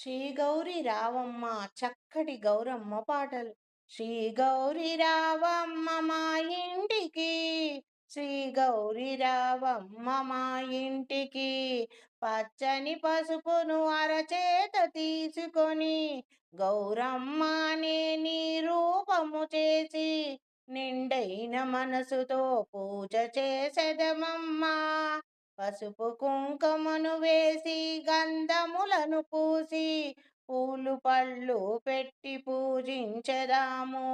శ్రీ గౌరి రావమ్మ చక్కటి గౌరమ్మ పాటలు. శ్రీ గౌరి రావమ్మ మా ఇంటికి శ్రీ గౌరి రావమ్మ మా ఇంటికి పచ్చని పసుపును అరచేత తీసుకొని గౌరమ్మ అనే నీ రూపము చేసి నిండైన మనసుతో పూజ చేసెదమమ్మా. పసుపు కుంకుమను వేసి గంధములను పూసి పూలు పళ్ళు పెట్టి పూజించదాము.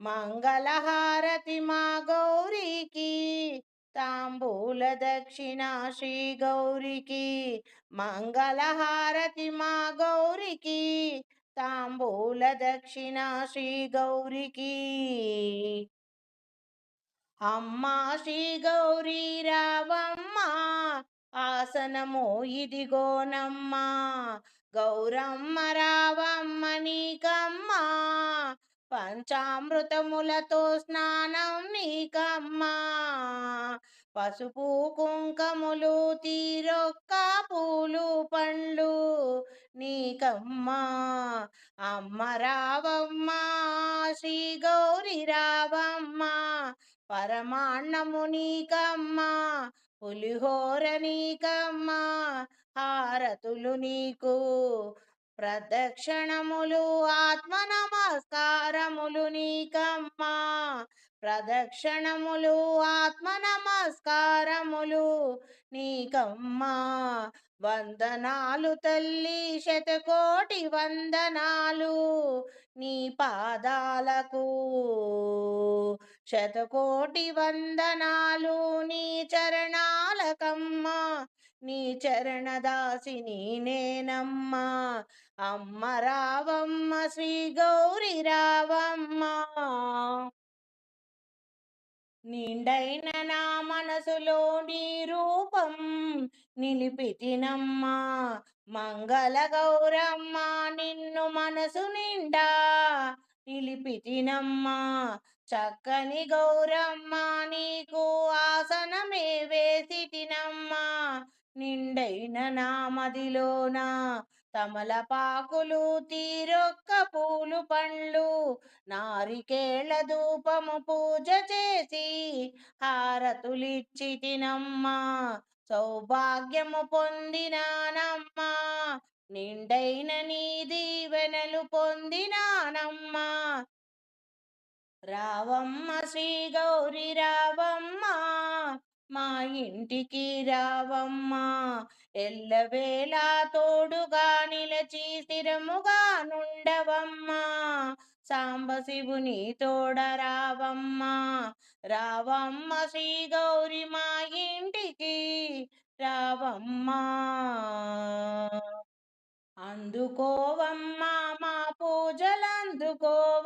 మంగళహారతి మా గౌరికి తాంబూల దక్షిణ శ్రీ గౌరికి మంగళహారతి మా గౌరికి తాంబూల దక్షిణ శ్రీ గౌరికి. అమ్మా శ్రీ గౌరీ రావమ్మా ఆసనము ఇదిగోనమ్మా గౌరమ్మ రావమ్మ నీకమ్మా. పంచామృతములతో స్నానం నీకమ్మా. పసుపు కుంకములు తీరొక్క పూలు పండ్లు నీకమ్మా. అమ్మ రావమ్మ శ్రీ గౌరి రావమ్మ. పరమాన్నము నీకమ్మా. పులిహోర నీకమ్మా హారతులు నీకు. ప్రదక్షిణములు ఆత్మ నమస్కారములు నీకమ్మా. ప్రదక్షిణములు ఆత్మ నమస్కారములు నీకమ్మా. వందనాలు తల్లి శతకోటి వందనాలు నీ పాదాలకు. శతకోటి వందనాలు నీ చరణాలకమ్మ నీ చరణదాసిని నేనమ్మా. అమ్మ రావమ్మ శ్రీ గౌరి రావమ్మ. నిండైన నా మనసులో నీ రూపం నిలిపితినమ్మా. మంగళ గౌరమ్మ నిన్ను మనసు నిండా నిలిపితినమ్మా చక్కని గౌరమ్మ నీకు ఆసనమే వేసిటినమ్మా నిండైన నా మదిలోన తమలపాకులు తీరొక్క పూలు పండ్లు నారికేళ ధూపము పూజ చేసి హారతులిచ్చి తినమ్మా సౌభాగ్యము పొందినానమ్మా. నిండైన నీ దీవెనలు పొందినానమ్మా. రావమ్మ శ్రీ గౌరి రావమ్మ మా ఇంటికి రావమ్మ. ఎల్లవేళ తోడుగా నిలచి స్థిరముగా నుండవమ్మ. సాంబశివుని తోడ రావమ్మ. రావమ్మ శ్రీ గౌరి మా ఇంటికి రావమ్మ. అందుకోవమ్మ మా పూజలందుకో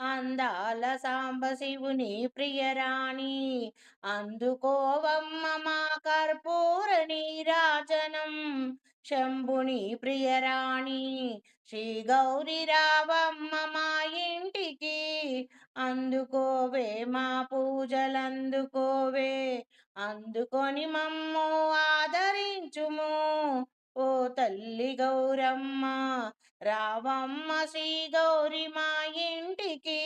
అందాల సాంబశివుని ప్రియరాణి. అందుకోవమ్మ మా కర్పూర నీరాజనం. శంభుని ప్రియరాణి శ్రీ గౌరి రావమ్మ మా ఇంటికి. అందుకోవే మా పూజలందుకోవే. అందుకొని మమ్ము ఆదరించుము. ఓ తల్లి గౌరమ్మ రావమ్మ శ్రీ గౌరి మా ఇంటికి.